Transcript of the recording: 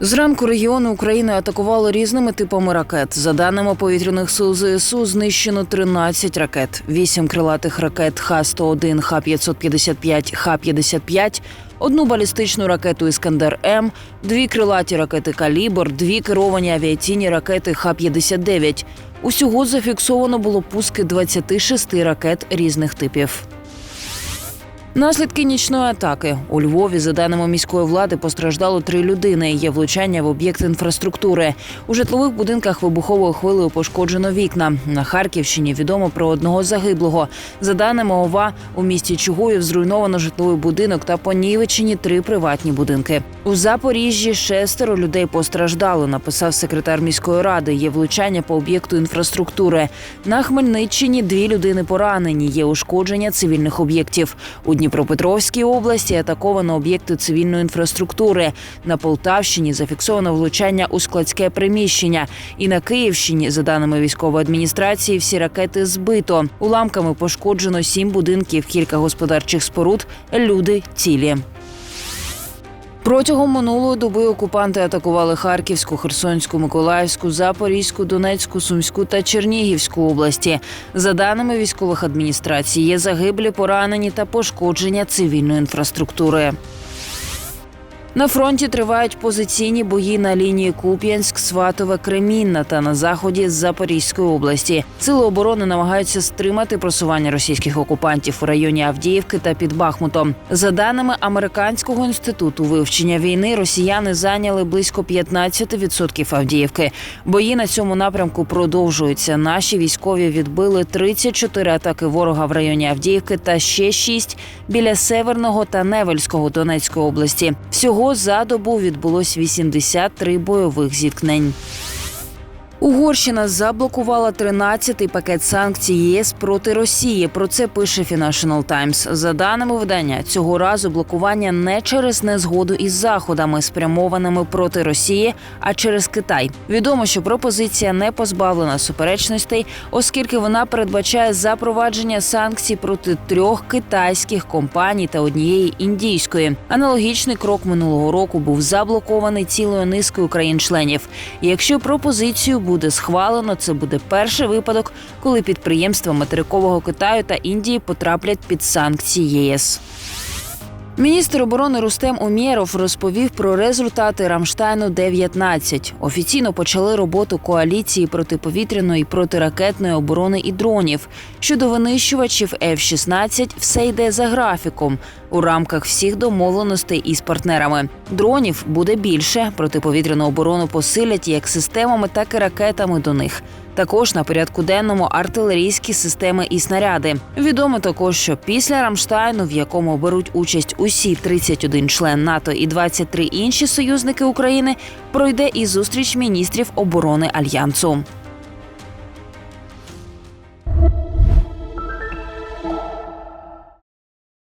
Зранку регіони України атакували різними типами ракет. За даними повітряних сил ЗСУ, знищено 13 ракет, 8 крилатих ракет Х-101, Х-555, Х-55, одну балістичну ракету Іскандер М, дві крилаті ракети Калібр, дві керовані авіаційні ракети Х-59. Усього зафіксовано було пуски 26 ракет різних типів. Наслідки нічної атаки у Львові, за даними міської влади, постраждало три людини. Є влучання в об'єкт інфраструктури. У житлових будинках вибуховою хвилею пошкоджено вікна. На Харківщині відомо про одного загиблого. За даними ОВА, у місті Чугуїв зруйновано житловий будинок та понівечені три приватні будинки. У Запоріжжі шестеро людей постраждало. Написав секретар міської ради. Є влучання по об'єкту інфраструктури. На Хмельниччині дві людини поранені. Є ушкодження цивільних об'єктів. У Дніпропетровській області атаковано об'єкти цивільної інфраструктури. На Полтавщині зафіксовано влучання у складське приміщення. І на Київщині, за даними військової адміністрації, всі ракети збито. Уламками пошкоджено сім будинків, кілька господарчих споруд. Люди цілі. Протягом минулої доби окупанти атакували Харківську, Херсонську, Миколаївську, Запорізьку, Донецьку, Сумську та Чернігівську області. За даними військових адміністрацій, є загиблі, поранені та пошкодження цивільної інфраструктури. На фронті тривають позиційні бої на лінії Куп'янськ, Сватове, Кремінна та на заході Запорізької області. Сили оборони намагаються стримати просування російських окупантів у районі Авдіївки та під Бахмутом. За даними американського інституту вивчення війни, росіяни зайняли близько 15% Авдіївки. Бої на цьому напрямку продовжуються. Наші військові відбили 34 атаки ворога в районі Авдіївки та ще 6 біля Северного та Невельського Донецької області. Всього за добу відбулось 83 бойових зіткнень. Угорщина заблокувала 13-й пакет санкцій ЄС проти Росії. Про це пише Financial Times. За даними видання, цього разу блокування не через незгоду із заходами, спрямованими проти Росії, а через Китай. Відомо, що пропозиція не позбавлена суперечностей, оскільки вона передбачає запровадження санкцій проти трьох китайських компаній та однієї індійської. Аналогічний крок минулого року був заблокований цілою низкою країн-членів. Якщо пропозицію буде схвалено, це буде перший випадок, коли підприємства материкового Китаю та Індії потраплять під санкції ЄС. Міністр оборони Рустем Умєров розповів про результати Рамштайну 19 Офіційно почали роботу коаліції протиповітряної протиракетної оборони і дронів. Щодо винищувачів F-16 все йде за графіком у рамках всіх домовленостей із партнерами. Дронів буде більше. Протиповітряну оборону посилять як системами, так і ракетами до них. Також на порядку денному артилерійські системи і снаряди. Відомо також, що після Рамштайну, в якому беруть участь усі 31 член НАТО і 23 інші союзники України, пройде і зустріч міністрів оборони альянсу.